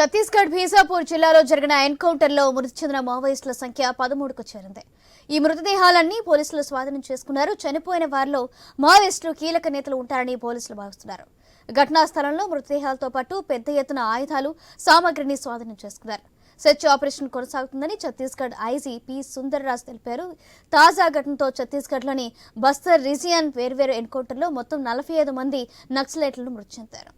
ఛత్తీస్గఢ్ బీజాపూర్ జిల్లాలో జరిగిన ఎన్కౌంటర్లో మృతి చెందిన మావోయిస్టుల సంఖ్య పదమూడుకు చేరింది. ఈ మృతదేహాలన్నీ పోలీసులు స్వాధీనం చేసుకున్నారు. చనిపోయిన వారిలో మావోయిస్టులు కీలక నేతలు ఉంటారని పోలీసులు భావిస్తున్నారు. ఘటనా స్థలంలో మృతదేహాలతో పాటు పెద్ద ఎత్తున ఆయుధాలు సామగ్రిని స్వాధీనం చేసుకున్నారు. సెర్చ్ ఆపరేషన్ కొనసాగుతుందని ఛత్తీస్గఢ్ ఐజీ పి సుందర్రాజ్ తెలిపారు. తాజా ఘటనతో ఛత్తీస్గఢ్లోని బస్తర్ రిజియన్ వేర్వేరు ఎన్కౌంటర్లో మొత్తం నలభై ఐదు మంది నక్సలైట్లను మృతి చెందారు.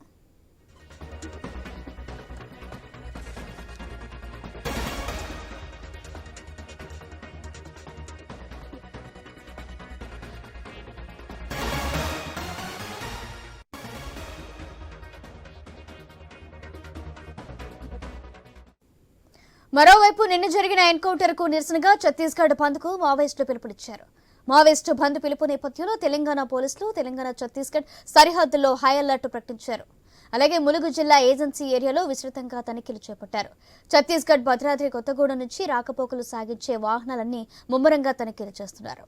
మరోవైపు నిన్న జరిగిన ఎన్కౌంటర్కు నిరసనగా ఛత్తీస్గఢ్ బంద్కు మావోయిస్టులు పిలుపునిచ్చారు. మావోయిస్టు బంద్ పిలుపు నేపథ్యంలో తెలంగాణ పోలీసులు తెలంగాణ ఛత్తీస్గఢ్ సరిహద్దుల్లో హై అలర్ట్ ప్రకటించారు. అలాగే ములుగు జిల్లా ఏజెన్సీ ఏరియాలో విస్తృతంగా తనిఖీలు చేపట్టారు. ఛత్తీస్గఢ్ భద్రాద్రి కొత్తగూడెం నుంచి రాకపోకలు సాగించే వాహనాలన్నీ ముమ్మరంగా తనిఖీలు చేస్తున్నారు.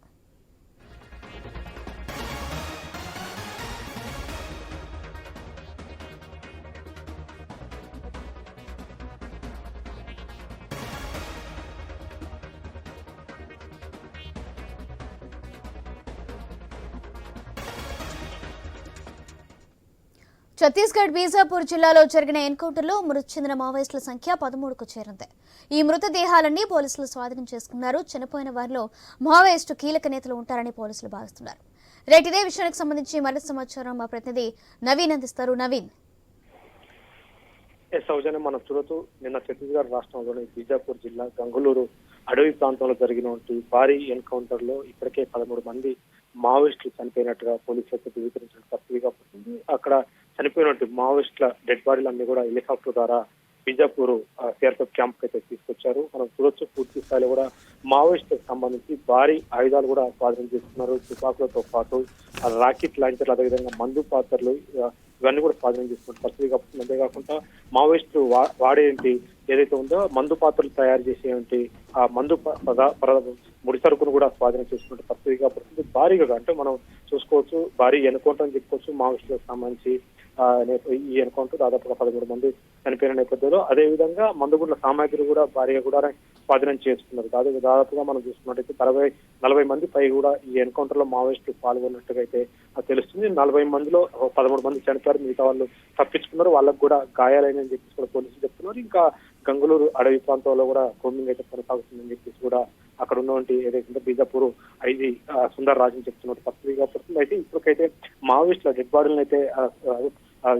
ఛత్తీస్గఢ్ బీజాపూర్ జిల్లాలో జరిగిన ఎన్కౌంటర్లో మృతి చెందిన మావోయిస్టుల సంఖ్య పదమూడుకు చేరింది. ఈ మృతదేహాలన్నీ పోలీసులు స్వాధీనం చేసుకున్నారు. చనిపోయిన వారిలో మావోయిస్టు కీలక నేతలు ఉంటారని పోలీసులు భావిస్తున్నారు. రేటు ఇదే విషయానికి సంబంధించి మరింత సమాచారం మా ప్రతినిధి నవీన్ అందిస్తారు. నవీన్. సౌజన్య మనం చూడొచ్చు నిన్న ఛత్తీస్గఢ్ రాష్ట్రంలోని బీజాపూర్ జిల్లా గంగులూరు అడవి ప్రాంతంలో జరిగినటువంటి భారీ ఎన్కౌంటర్లో ఇప్పటికే పదమూడు మంది మావోయిస్టులు చనిపోయినట్టుగా పోలీసులకు ధృవీకరించడం తప్పిగా అక్కడ చనిపోయినటువంటి మావోయిస్టుల డెడ్ బాడీలన్నీ కూడా హెలికాప్టర్ ద్వారా బీజాపూర్ సిఆర్పిఎఫ్ క్యాంప్ అయితే తీసుకొచ్చారు. మనం చూడొచ్చు పూర్తి స్థాయిలో కూడా మావోయిస్టులకు సంబంధించి భారీ ఆయుధాలు కూడా స్వాధీనం చేస్తున్నారు తుపాకులతో పాటు ఆ రాకెట్ లాంచర్లు అదేవిధంగా మందు పాత్రలు ఇవన్నీ కూడా స్వాధీనం చేసుకున్న పరిస్థితి కాబట్టి అంతేకాకుండా మావోయిస్టులు వా- వాడేంటి ఏదైతే ఉందో మందు పాత్రలు తయారు చేసేటువంటి ఆ మందు పద- పద- ముడి సరుకును కూడా స్వాధీనం చేసుకున్న పరిస్థితి కాబట్టి భారీగా అంటే మనం చూసుకోవచ్చు భారీ ఎన్నుకోవటం చెప్పుకోవచ్చు మావోయిస్టులకు సంబంధించి. ఈ ఎన్కౌంటర్ దాదాపుగా పదమూడు మంది చనిపోయిన నేపథ్యంలో అదే విధంగా మందుగుండ్ల సామాగ్రి కూడా భారీగా కూడా స్వాధీనం చేసుకున్నారు. దాదాపు దాదాపుగా మనం చూసుకున్నట్టయితే నలభై నలభై మంది పై కూడా ఈ ఎన్కౌంటర్లో మావోయిస్టులు పాల్గొన్నట్టుగా అయితే తెలుస్తుంది. నలభై మందిలో పదమూడు మంది చనిపోయారు. మిగతా వాళ్ళు తప్పించుకున్నారు. వాళ్ళకు కూడా గాయాలైనని చెప్పేసి కూడా పోలీసులు చెప్తున్నారు. ఇంకా గంగులూరు అడవి ప్రాంతంలో కూడా కోమింగ్ అయితే కొనసాగుతుందని చెప్పేసి కూడా అక్కడ ఉన్నటువంటి ఏదైతే బీజాపూర్ ఐజీ ఆ, సుందర్ రాజన్ చెప్తున్నట్టు పత్రిక పడుతుంది అయితే ఇప్పటికైతే మావోయిస్టుల డెడ్ బాడీలను అయితే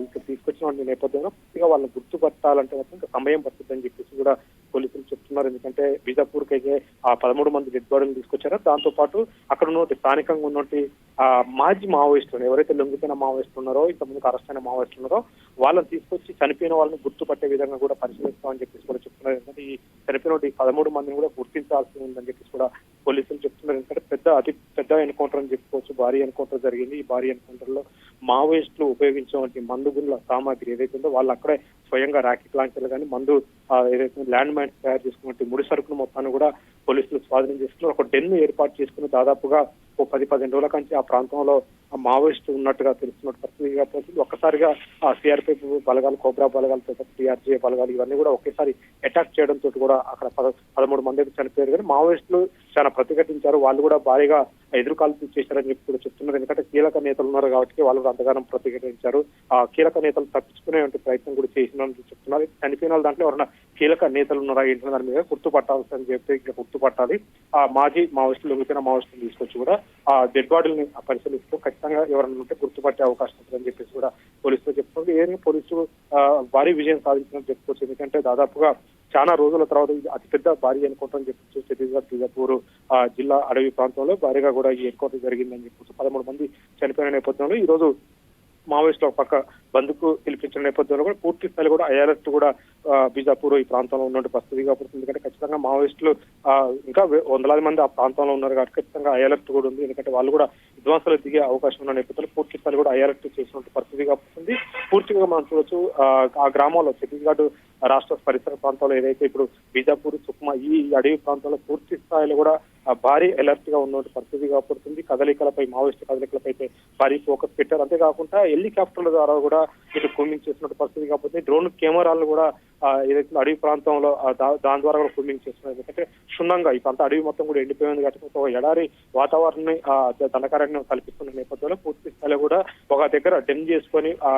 ఇక్కడ తీసుకొచ్చినటువంటి నేపథ్యంలో పూర్తిగా వాళ్ళని గుర్తుపట్టాలంటే మాత్రం ఇంకా సమయం పడుతుందని చెప్పేసి కూడా పోలీసులు చెప్తున్నారు. ఎందుకంటే బీజాపూర్ కైతే ఆ పదమూడు మంది డెడ్ బాడీలు తీసుకొచ్చారో. దాంతో పాటు అక్కడ ఉన్నటువంటి స్థానికంగా ఉన్నటువంటి ఆ మాజీ మావోయిస్టులు ఎవరైతే లొంగిపోయిన మావోయిస్టులు ఉన్నారో ఇంతకుముందు అరెస్ట్ అయిన మావోయిస్టులు ఉన్నారో వాళ్ళని తీసుకొచ్చి చనిపోయిన వాళ్ళని గుర్తుపట్టే విధంగా కూడా పరిశీలిస్తామని చెప్పేసి కూడా చెప్తున్నారు. ఎందుకంటే ఈ చనిపోయిన ఈ పదమూడు మందిని కూడా గుర్తించాల్సి ఉందని చెప్పేసి కూడా పోలీసులు చెప్తున్నారు. ఎందుకంటే పెద్ద అతి పెద్ద ఎన్కౌంటర్ అని చెప్పుకోవచ్చు. భారీ ఎన్కౌంటర్ జరిగింది. ఈ భారీ ఎన్కౌంటర్లో మావోయిస్టులు మందు గుళ్ళ సామాగ్రి ఏదైతే ఉందో వాళ్ళు అక్కడే స్వయంగా రాకెట్ లాంచర్లు కానీ మందు ఏదైతే ల్యాండ్ మైన్స్ తయారు చేసుకున్నటువంటి ముడి సరుకును మొత్తాన్ని కూడా పోలీసులు స్వాధీనం చేసుకున్నారు. ఒక డెన్ ఏర్పాటు చేసుకుని దాదాపుగా ఓ పది పదిహేను రోజుల కంచి ఆ ప్రాంతంలో మావోయిస్టు ఉన్నట్టుగా తెలుస్తున్నట్టు పరిస్థితి కాబట్టి ఒక్కసారిగా ఆ సిఆర్పీ బలగాలు కోబ్రా బలగాలతో సిఆర్జీఏ బలగాలు ఇవన్నీ కూడా ఒకేసారి అటాక్ చేయడంతో కూడా అక్కడ పద పదమూడు మంది చనిపోయారు. కానీ మావోయిస్టులు చాలా ప్రతిఘటించారు. వాళ్ళు కూడా భారీగా ఎదురుకాలు చేశారని చెప్పి కూడా చెప్తున్నారు. ఎందుకంటే కీలక నేతలు ఉన్నారు కాబట్టి వాళ్ళు అంతగానం ప్రతిఘటించారు. ఆ కీలక నేతలు తప్పించుకునేటువంటి ప్రయత్నం కూడా చేసినారని చెప్తున్నారు. చనిపోయిన వాళ్ళ దాంట్లో ఎవరైనా కీలక నేతలు ఉన్నారా. ఏంటి దాని మీద గుర్తుపట్టాల్సి అని చెప్పి ఇంకా గుర్తుపట్టాలి. ఆ మాజీ మావోయిస్టులు లొంగిపోయిన మావోయిస్టులు తీసుకొచ్చి కూడా ఆ డెడ్ బాడీని పరిశీలిస్తూ ఖచ్చితంగా ఎవరైనా ఉంటే గుర్తుపట్టే అవకాశం ఉంటుందని చెప్పేసి కూడా పోలీసులు చెప్తుంది ఏదైనా పోలీసులు ఆ, భారీ విజయం సాధించినట్టు చెప్పుకోవచ్చు. ఎందుకంటే దాదాపుగా చాలా రోజుల తర్వాత ఇది అతిపెద్ద భారీ ఎన్కౌంటర్ అని చెప్పొచ్చు ఛత్తీస్గఢ్ బీజాపూర్ ఆ, జిల్లా అడవి ప్రాంతంలో భారీగా కూడా ఈ ఎన్కౌంటర్ జరిగిందని చెప్పొచ్చు పదమూడు మంది చనిపోయిన నేపథ్యంలో ఈ రోజు మావోయిస్టులు ఒక పక్క బంధుకు పిలిపించిన నేపథ్యంలో కూడా పూర్తి స్థాయిలో కూడా అలర్ట్ కూడా బీజాపూర్ ఈ ప్రాంతంలో ఉన్నట్టు పరిస్థితి కాబట్టి ఎందుకంటే ఖచ్చితంగా మావోయిస్టులు ఇంకా వందలాది మంది ఆ ప్రాంతంలో ఉన్నారు కాబట్టి ఖచ్చితంగా అలర్ట్ కూడా ఉంది. ఎందుకంటే వాళ్ళు కూడా విధ్వంసాలు దిగే అవకాశం ఉన్న నేపథ్యంలో పూర్తి స్థాయి కూడా అలర్ట్ చేసినట్టు పరిస్థితి కాబట్టి పూర్తిగా మనం చూడొచ్చు ఆ, గ్రామాల్లో గ్రామంలో ఛత్తీస్గఢ్ రాష్ట్ర పరిసర ప్రాంతాల్లో ఏదైతే ఇప్పుడు బీజాపూర్ సుక్మా ఈ అడవి ప్రాంతంలో పూర్తి స్థాయిలో కూడా భారీ అలర్ట్గా ఉన్న పరిస్థితి కాబడుతుంది. కదలికలపై మావోయిస్ట్ కదలికలపై భారీ ఫోకస్ పెట్టారు. అంతేకాకుండా హెలికాప్టర్ల ద్వారా కూడా ఇటు కూమింగ్ చేస్తున్న పరిస్థితి కాబట్టి డ్రోన్ కెమెరాలు కూడా ఏదైతే అడవి ప్రాంతంలో దాని ద్వారా కూడా కూమింగ్ చేస్తున్నారు. ఎందుకంటే క్షుణ్ణంగా ఇప్పుడు అంత అడవి మొత్తం కూడా ఎండిపోయింది కాబట్టి ఒక ఎడారి వాతావరణాన్ని దండకారాన్ని కల్పిస్తున్న నేపథ్యంలో పూర్తి స్థాయిలో కూడా ఒక దగ్గర డెమ్ చేసుకొని ఆ